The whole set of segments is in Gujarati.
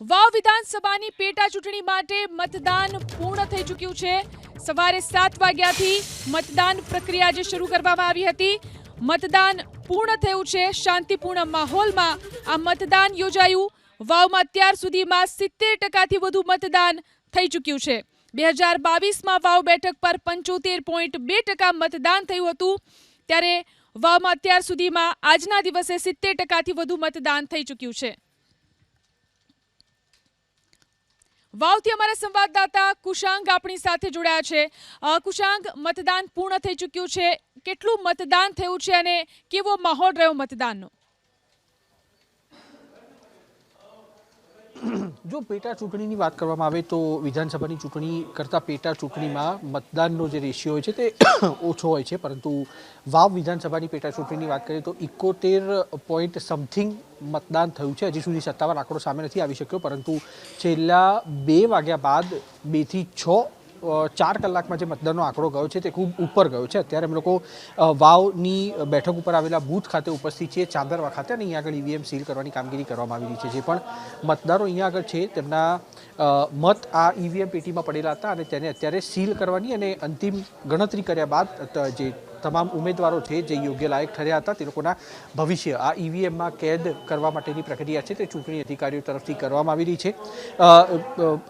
વાવ વિધાનસભાની પેટા ચૂંટણી માટે મતદાન પૂર્ણ થઈ ચૂક્યું છે. સવારે સાત વાગ્યાથી મતદાન પ્રક્રિયા જે શરૂ કરવામાં આવી હતી. મતદાન પૂર્ણ થયું છે. શાંતિપૂર્ણ માહોલમાં આ મતદાન યોજાયું. વાવમાં અત્યાર સુધીમાં સિત્તેર ટકાથી વધુ મતદાન થઈ ચૂક્યું છે. બે હજાર બાવીસમાં વાવ બેઠક પર પંચોતેર પોઈન્ટ બે ટકા મતદાન થયું હતું. ત્યારે વાવમાં અત્યાર સુધીમાં આજના દિવસે સિત્તેર ટકાથી વધુ મતદાન થઈ ચૂક્યું છે. વાવથી અમારા સંવાદદાતા કુશાંગ આપણી સાથે જોડાયા છે. કુશાંગ, મતદાન પૂર્ણ થઈ ચૂક્યું છે. કેટલું મતદાન થયું છે અને કેવો માહોલ રહ્યો મતદાનનો? જો પેટા ચૂંટણીની વાત કરવામાં આવે તો વિધાનસભાની ચૂંટણી કરતાં પેટા ચૂંટણીમાં મતદાનનો જે રેશિયો હોય છે તે ઓછો હોય છે. પરંતુ વાવ વિધાનસભાની પેટા ચૂંટણીની વાત કરીએ તો ઇકોતેર પોઈન્ટ સમથિંગ મતદાન થયું છે. હજી સુધી સત્તાવાર આંકડો સામે નથી આવી શક્યો. પરંતુ છેલ્લા બે વાગ્યા બાદ બેથી છ ચાર કલાકમાં જે મતદાનનો આંકડો ગયો છે તે ખૂબ ઉપર ગયો છે. અત્યારે અમે લોકો વાવની બેઠક ઉપર આવેલા બૂથ ખાતે ઉપસ્થિત છીએ. ચાંદરવા ખાતે અને અહીંયા આગળ ઈવીએમ સીલ કરવાની કામગીરી કરવામાં આવી રહી છે. જે પણ મતદારો અહીંયા આગળ છે તેમના મત આ ઈવીએમ પેટીમાં પડેલા હતા અને તેને અત્યારે સીલ કરવાની અને અંતિમ ગણતરી કર્યા બાદ જે તમામ ઉમેદવારો છે, જે યોગ્ય લાયક ઠર્યા હતા તે લોકોના ભવિષ્ય, આ ઈવીએમમાં કેદ કરવા માટેની પ્રક્રિયા છે તે ચૂંટણી અધિકારીઓ તરફથી કરવામાં આવી રહી છે.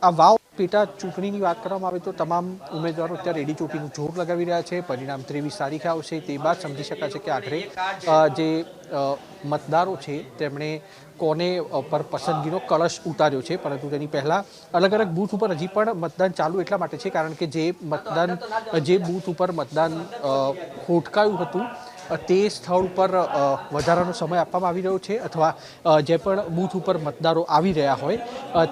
આ વાવ પેટા ચૂંટણીની વાત કરવામાં આવે તો તમામ ઉમેદવારો અત્યારે રેડી ચોટીનું જોર લગાવી રહ્યા છે. પરિણામ ત્રેવીસ તારીખે આવશે. તે બાદ સમજી શકાશે કે આખરે જે મતદારો છે, તેમણે કોને પર પસંદગીનો કળશ ઉતાર્યો છે. પરંતુ તેની પહેલાં અલગ અલગ બૂથ ઉપર હજી પણ મતદાન ચાલુ એટલા માટે છે, કારણ કે જે મતદાન, જે બૂથ ઉપર મતદાન ખોટકાયું હતું તે સ્થળ ઉપર વધારાનો સમય આપવામાં આવી રહ્યો છે અથવા જે પણ બૂથ ઉપર મતદારો આવી રહ્યા હોય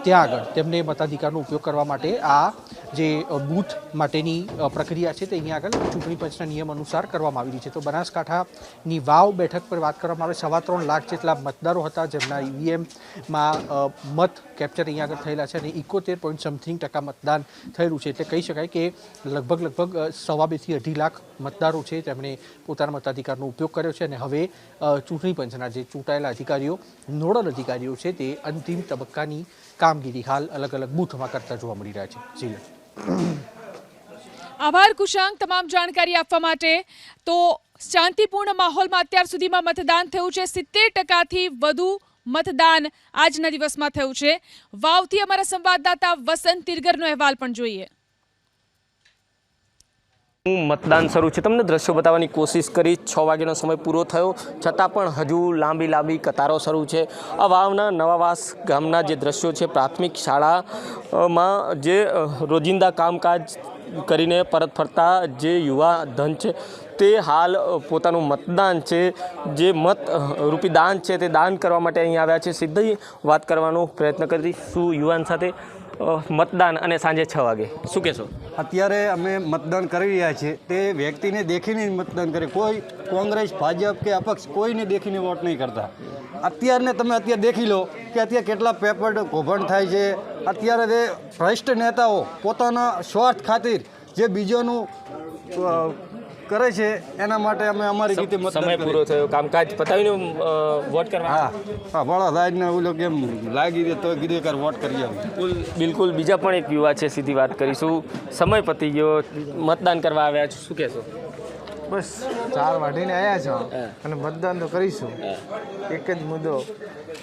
ત્યાં આગળ તેમને મતાધિકારનો ઉપયોગ કરવા માટે આ જે બૂથ માટેની પ્રક્રિયા છે તે અહીંયા આગળ ચૂંટણી પંચના નિયમ અનુસાર કરવામાં આવી રહી છે. તો બનાસકાંઠાની વાવ બેઠક પર વાત કરવામાં આવે, સવા ત્રણ લાખ જેટલા મતદારો હતા જેમના ઈવીએમમાં મત કેપ્ચર અહીંયા આગળ થયેલા છે અને ઇકોતેર પોઈન્ટ સમથિંગ ટકા મતદાન થયેલું છે. એટલે કહી શકાય કે લગભગ લગભગ સવા બેથી અઢી લાખ મતદારો છે તેમણે પોતાના મતાધિકારનો ઉપયોગ કર્યો છે અને હવે ચૂંટણી પંચના જે ચૂંટાયેલા અધિકારીઓ, નોડલ અધિકારીઓ છે તે અંતિમ તબક્કાની કામગીરી હાલ અલગ અલગ બૂથમાં કરતા જોવા મળી રહ્યા છે. જી આભાર કુશાંક તમામ જાણકારી આપવા માટે. તો શાંતિપૂર્ણ માહોલમાં અત્યાર સુધીમાં મતદાન થયું છે. સિત્તેર ટકાથી વધુ મતદાન આજના દિવસમાં થયું છે. વાવથી અમારા સંવાદદાતા વસંત તિરગરનો અહેવાલ પણ જોઈએ. હું મતદાન શરૂ છે. તમને દ્રશ્યો બતાવવાની કોશિશ કરી. છ વાગ્યાનો સમય પૂરો થયો. છતાં પણ હજુ લાંબી લાંબી કતારો શરૂ છે. આ વાવના નવાવાસ ગામના જે દ્રશ્યો છે, પ્રાથમિક શાળામાં જે રોજિંદા કામકાજ કરીને પરત ફરતા જે યુવા ધન છે, તે હાલ પોતાનું મતદાન છે. જે મત રૂપી દાન છે, તે દાન કરવા માટે અહીં આવ્યા છે. સીધી વાત કરવાનો પ્રયત્ન કરીશું યુવાન સાથે મતદાન અને સાંજે છ વાગે. શું કહેશો? અત્યારે અમે મતદાન કરી રહ્યા છીએ. તે વ્યક્તિને દેખીને મતદાન કરે. કોઈ કોંગ્રેસ ભાજપ કે અપક્ષ કોઈને દેખીને વોટ નહીં કરતા. અત્યારને તમે અત્યારે દેખી લો કે અત્યારે કેટલા પેપર કૌભાંડ થાય છે. અત્યારે તે ભ્રષ્ટ નેતાઓ પોતાના સ્વાર્થ ખાतिर જે બીજોનું કરે છે એના માટે અમે અમારી રીતે સમય પૂરો થયો કામકાજ પતાવીને વોટ કરવા? હા હા ભળો સાહેબને ઓલો કેમ લાગી દે તો કીધું એકવાર વોટ કરી આવે. બિલકુલ બિલકુલ બીજા પણ એક યુવા છે સીધી વાત કરીશું. સમય પતી ગયો મતદાન કરવા આવ્યા છો શું કહેશો? બસ ચાર વાઢીને આવ્યા છો અને મતદાન તો કરીશું. એક જ મુદ્દો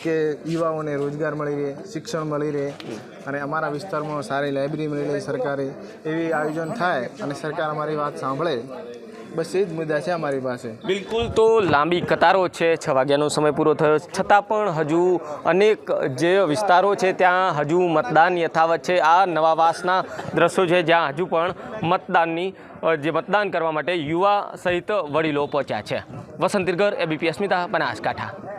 કે યુવાઓને રોજગાર મળી રહે શિક્ષણ મળી રહે અને અમારા વિસ્તારમાં સારી લાઇબ્રેરી મળી રહે સરકારે. એવી આયોજન થાય અને સરકાર અમારી વાત સાંભળે બસ એ જ મુદ્દા છે અમારી પાસે. બિલકુલ તો લાંબી કતારો છે, છ વાગ્યાનો સમય પૂરો થયો છતાં પણ હજુ અનેક જે વિસ્તારો છે, ત્યાં હજુ મતદાન યથાવત છે. આ નવાવાસના દ્રશ્યો છે, જ્યાં હજુ પણ મતદાનની જે મતદાન કરવા માટે યુવા સહિત વડીલો પહોંચ્યા છે. વસંત એબીપી અસ્મિતા, બનાસકાંઠા.